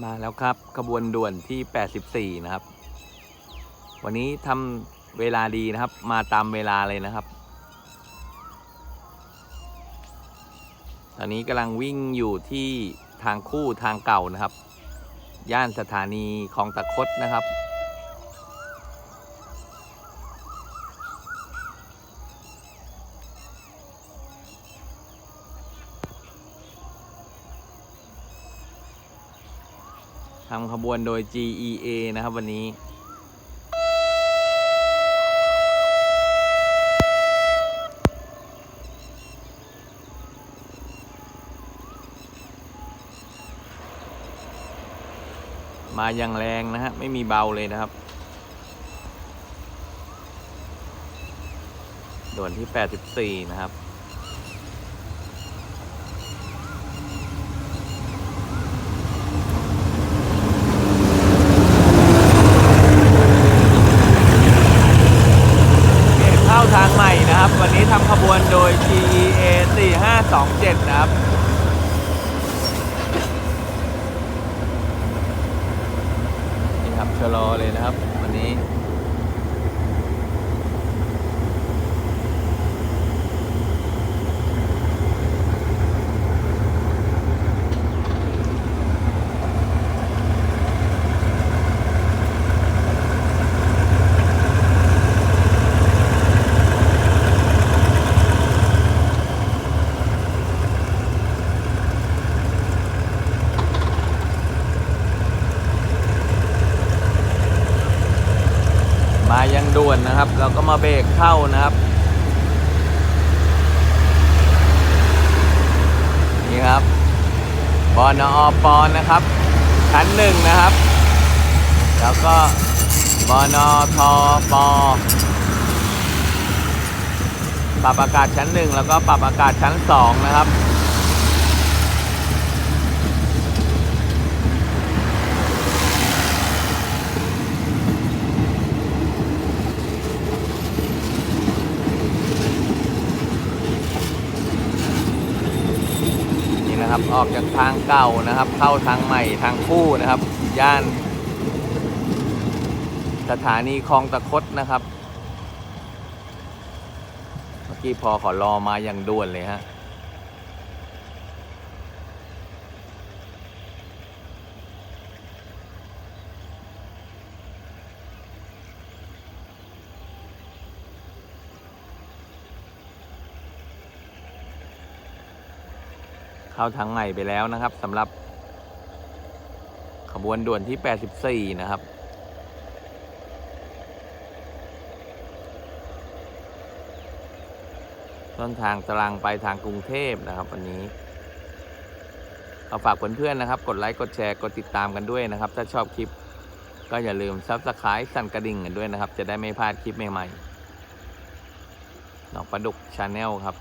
มาแล้วครับขบวนด่วนที่ 84 นะครับ วันนี้ทำเวลาดีนะครับ มาตามเวลาเลยนะครับ ตอนนี้กำลังวิ่งอยู่ที่ทางคู่ทางเก่านะครับ ย่านสถานีคลองตะคดนะครับ ทำขบวนโดย GEA นะครับวันนี้มาอย่างแรงนะฮะ ไม่มีเบาเลยนะครับ ด่วนที่ 84 นะครับ เข้าทางใหม่นะครับ วันนี้ทำขบวนโดย GEA 27 นะครับ นี่ครับชะลอเลยนะครับ วันนี้ มายังด่วนนะครับ เราก็มาเบรกเข้านะครับนี่ครับบอนอปอนนะครับชั้นหนึ่งนะครับ แล้วก็บอนอทอปอปรับอากาศชั้นหนึ่งแล้วก็ปรับอากาศชั้นสองนะครับ นะครับ ออกจากทางเก่านะครับ เข้าทางใหม่ทางคู่นะครับ ย่าน สถานีคลองตะคดนะครับ เมื่อกี้พอขอรอมาอย่างด่วนเลยฮะ เข้าทางใหม่ไปแล้วนะครับสำหรับ ขบวนด่วนที่ 84 นะครับ ต้นทางตารางไปทางกรุงเทพนะครับ วันนี้เอาฝากเพื่อนๆนะครับ กดไลค์ กดแชร์ กดติดตามกันด้วยนะครับ ถ้าชอบคลิปก็อย่าลืมซับสไครต์สั่นกระดิ่งกันด้วยนะครับ จะได้ไม่พลาดคลิปใหม่ๆหนองประดุกชาแนลครับ